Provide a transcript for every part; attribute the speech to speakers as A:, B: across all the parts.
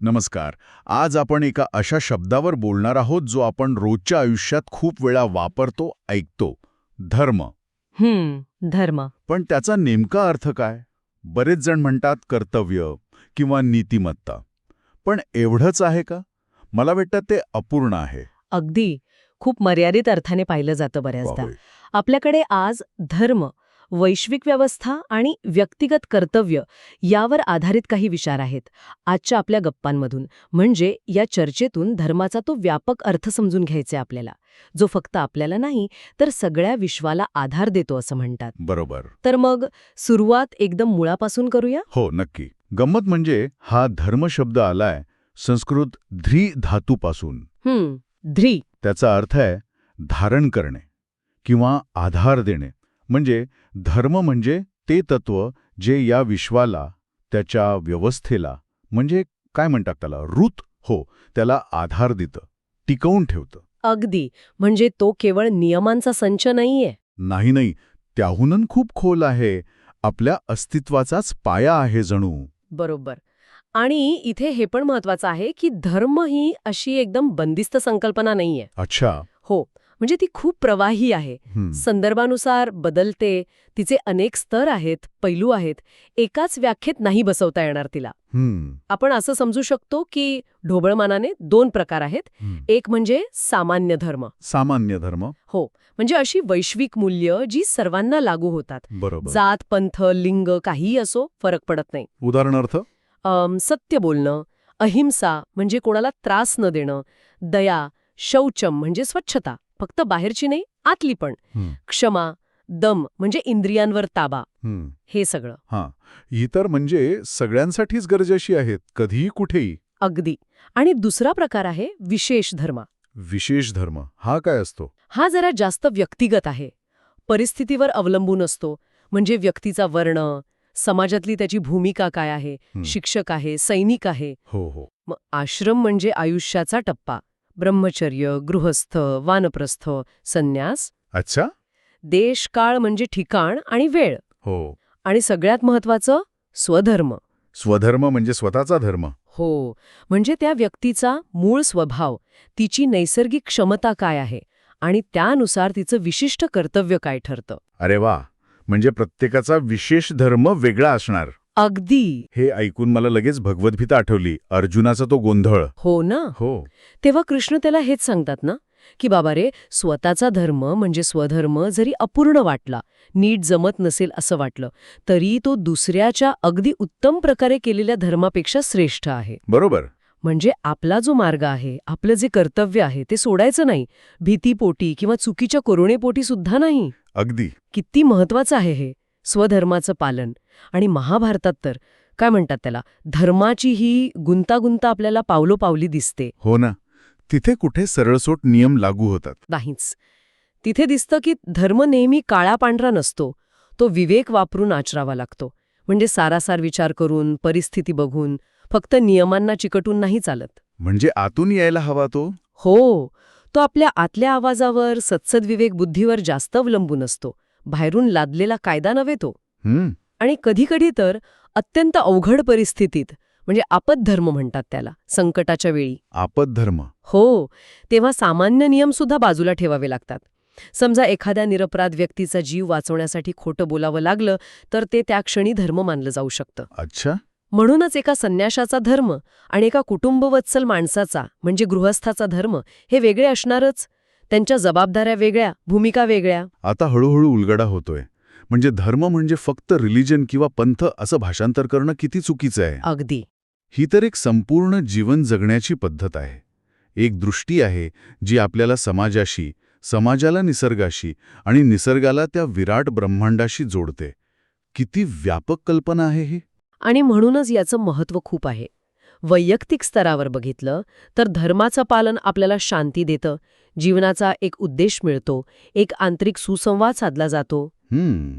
A: नमस्कार. आज आपण एका अशा शब्दावर बोलणार आहोत जो आपण रोजच्या आयुष्यात खूप वेळा वापरतो ऐकतो. धर्म.
B: हम्म धर्म.
A: पण त्याचा नेमका अर्थ काय? बरेच जण म्हणतात कर्तव्य किंवा नीतिमत्ता. पण एवढंच आहे का? मला वाटतं ते अपूर्ण आहे.
B: अगदी. खूप मर्यादित अर्थाने पाहिलं जातं बऱ्याचदा. आपल्याकडे आज धर्म वैश्विक व्यवस्था आणि व्यक्तिगत कर्तव्य यावर आधारित काही विचार आहेत. आजच्या आपल्या गप्पांमधून. म्हणजे या चर्चेतून धर्माचा तो व्यापक अर्थ समजून घ्यायचा आपल्याला. जो फक्त आपल्याला नाही तर सगळ्या विश्वाला आधार देतो असं म्हणतात.
A: बरोबर.
B: तर मग सुरुवात एकदम मुळापासून करूया?
A: हो नक्की. गंमत म्हणजे हा धर्म शब्द आलाय संस्कृत ध्री धातूपासून.
B: ध्री.
A: त्याचा अर्थ आहे धारण करणे किंवा आधार देणे. म्हणजे धर्म म्हणजे ते तत्व जे या विश्वाला त्याच्या व्यवस्थेला म्हणजे काय म्हणतात त्याला? ऋत हो त्याला आधार देतं टिकवून ठेवतं.
B: अगदी. म्हणजे तो केवळ नियमांचा संच नाहीये.
A: नाही नाही. त्याहूनच खूप खोल आहे. आपल्या अस्तित्वाचाच पाया आहे जणू.
B: बरोबर. आणि इथे हे पण महत्वाचं आहे की धर्म ही अशी एकदम बंदिस्त संकल्पना नाहीये.
A: अच्छा.
B: हो. म्हणजे ती खूप प्रवाही आहे. संदर्भानुसार बदलते तिचे अनेक स्तर आहेत पैलू आहेत एकाच व्याख्येत नाही बसवता येणार तिला. आपण असं समजू शकतो की ढोबळमानाने दोन प्रकार आहेत. एक म्हणजे सामान्य धर्म.
A: सामान्य धर्म.
B: हो म्हणजे अशी वैश्विक मूल्य जी सर्वांना लागू होतात.
A: बरोबर.
B: जात पंथ लिंग काहीही असो फरक पडत नाही.
A: उदाहरणार्थ?
B: सत्य बोलणं अहिंसा म्हणजे कोणाला त्रास न देणं दया शौचम म्हणजे स्वच्छता. फक्त बाहेरची नाही आतली पण. क्षमा दम म्हणजे इंद्रियांवर ताबा.
A: हं.
B: सगळं.
A: हां. ही तर म्हणजे सगळ्यांसाठीच गरजेची आहेत कधीही कुठेही.
B: अगदी. आणि दुसरा प्रकार आहे विशेष धर्म.
A: विशेष धर्म. हा काय असतो?
B: हा जरा जास्त व्यक्तिगत आहे. परिस्थितीवर अवलंबून असतो. म्हणजे व्यक्तीचा वर्ण समाजातली त्याची भूमिका काय आहे. शिक्षक आहे सैनिक आहे.
A: हो हो.
B: मग आश्रम म्हणजे आयुष्याचा टप्पा. ब्रह्मचर्य गृहस्थ वानप्रस्थ संन्यास.
A: अच्छा.
B: देश काळ म्हणजे ठिकाण आणि वेळ.
A: हो.
B: आणि सगळ्यात महत्वाचं स्वधर्म.
A: स्वधर्म म्हणजे स्वतःचा धर्म.
B: हो. म्हणजे त्या व्यक्तीचा मूळ स्वभाव तिची नैसर्गिक क्षमता काय आहे आणि त्यानुसार तिचं विशिष्ट कर्तव्य काय ठरतं.
A: अरे वा. म्हणजे प्रत्येकाचा विशेष धर्म वेगळा असणार.
B: अगदी.
A: हे ऐकून मला लगेच भगवद्गीता आठवली. अर्जुनाचा तो गोंधळ.
B: हो ना?
A: हो.
B: तेव्हा कृष्ण त्याला हेच सांगतात ना? की बाबा रे स्वतःचा धर्म म्हणजे स्वधर्म जरी अपूर्ण वाटला नीट जमत नसेल असं वाटलं तरी तो दुसऱ्याच्या अगदी उत्तम प्रकारे केलेल्या धर्मापेक्षा श्रेष्ठ आहे.
A: बरोबर.
B: म्हणजे आपला जो मार्ग आहे आपलं जे कर्तव्य आहे ते सोडायचं नाही. भीतीपोटी किंवा चुकीच्या करुणेपोटी सुद्धा नाही.
A: अगदी.
B: किती महत्वाचं आहे हे. स्वधर्माचं पालन. आणि महाभारतात तर काय म्हणतात त्याला? धर्माची ही गुंतागुंत आपल्याला पावलोपावली दिसते.
A: हो ना. तिथे कुठे सरळसोट नियम लागू होतात.
B: नाहीच. तिथे दिसतं की धर्म नेहमी काळा पांढरा नसतो. तो विवेक वापरून आचरावा लागतो. म्हणजे सारासार विचार करून परिस्थिती बघून फक्त नियमांना चिकटून नाही चालत.
A: म्हणजे आतून यायला हवा तो?
B: हो. तो आपल्या आतल्या आवाजावर सत्सदविवेक बुद्धीवर जास्त अवलंबून असतो. बाहेरून लादलेला कायदा नव्हे तो. आणि कधीकधी तर अत्यंत अवघड परिस्थितीत म्हणजे आपदधर्म म्हणतात त्याला संकटाच्या वेळी.
A: आपद धर्म
B: हो तेव्हा सामान्य नियम सुद्धा बाजूला ठेवावे लागतात. समजा एखाद्या निरपराध व्यक्तीचा जीव वाचवण्यासाठी खोटं बोलावं लागलं तर ते त्या क्षणी धर्म मानलं जाऊ शकतं.
A: अच्छा.
B: म्हणूनच एका संन्याशाचा धर्म आणि एका कुटुंबवत्सल माणसाचा म्हणजे गृहस्थाचा धर्म हे वेगळे असणारच. त्यांच्या जबाबदाऱ्या वेगळ्या भूमिका वेगळ्या.
A: आता हळूहळू उलगडा होतोय. म्हणजे धर्म म्हणजे फक्त रिलिजन किंवा पंथ असं भाषांतर करणं किती चुकीचं आहे?
B: अगदी.
A: ही तर एक संपूर्ण जीवन जगण्याची पद्धत आहे. एक दृष्टी आहे जी आपल्याला समाजाशी समाजाला निसर्गाशी आणि निसर्गाला त्या विराट ब्रह्मांडाशी जोडते. किती व्यापक कल्पना आहे ही.
B: आणि म्हणूनच याचं महत्त्व खूप आहे. वैयक्तिक स्तरावर बघितलं तर धर्माचं पालन आपल्याला शांती देतं जीवनाचा एक उद्देश मिळतो एक आंतरिक सुसंवाद साधला जातो.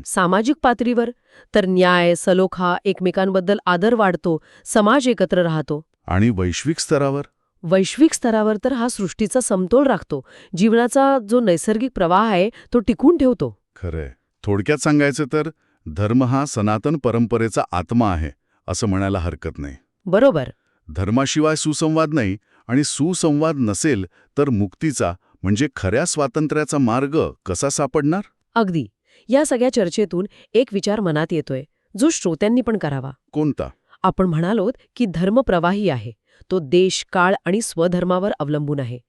B: सामाजिक पातळीवर तर न्याय सलोखा एकमेकांबद्दल आदर वाढतो समाज एकत्र राहतो.
A: आणि वैश्विक स्तरावर?
B: वैश्विक स्तरावर तर हा सृष्टीचा समतोल राखतो. जीवनाचा जो नैसर्गिक प्रवाह आहे तो टिकून ठेवतो.
A: खरंय. थोडक्यात सांगायचं तर धर्म हा सनातन परंपरेचा आत्मा आहे असं म्हणायला हरकत नाही.
B: बरोबर.
A: धर्माशिवाय सुसंवाद नाही आणि सुसंवाद नसेल तर मुक्तीचा म्हणजे खऱ्या स्वातंत्र्याचा मार्ग कसा सापडणार?
B: अगदी. या सगळ्या चर्चेतून एक विचार मनात येतोय जो श्रोत्यांनी पण करावा.
A: कोणता?
B: आपण म्हणालोत की धर्म प्रवाही आहे. तो देश काळ आणि स्वधर्मावर अवलंबून आहे.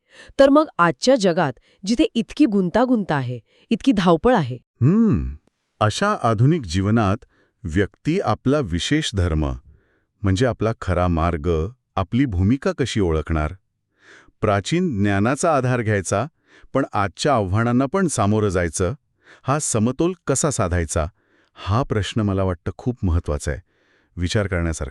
B: तर मग आजच्या जगात जिथे इतकी गुंतागुंत आहे इतकी धावपळ आहे?
A: हम्म. अशा आधुनिक जीवनात व्यक्ती आपला विशेष धर्म म्हणजे आपला खरा मार्ग आपली भूमिका कशी ओळखणार? प्राचीन ज्ञानाचा आधार घ्यायचा पण आजच्या आव्हानांना पण सामोरं जायचं हा समतोल कसा साधायचा हा प्रश्न मला वाटतं खूप महत्त्वाचा आहे. विचार करण्यासारखा.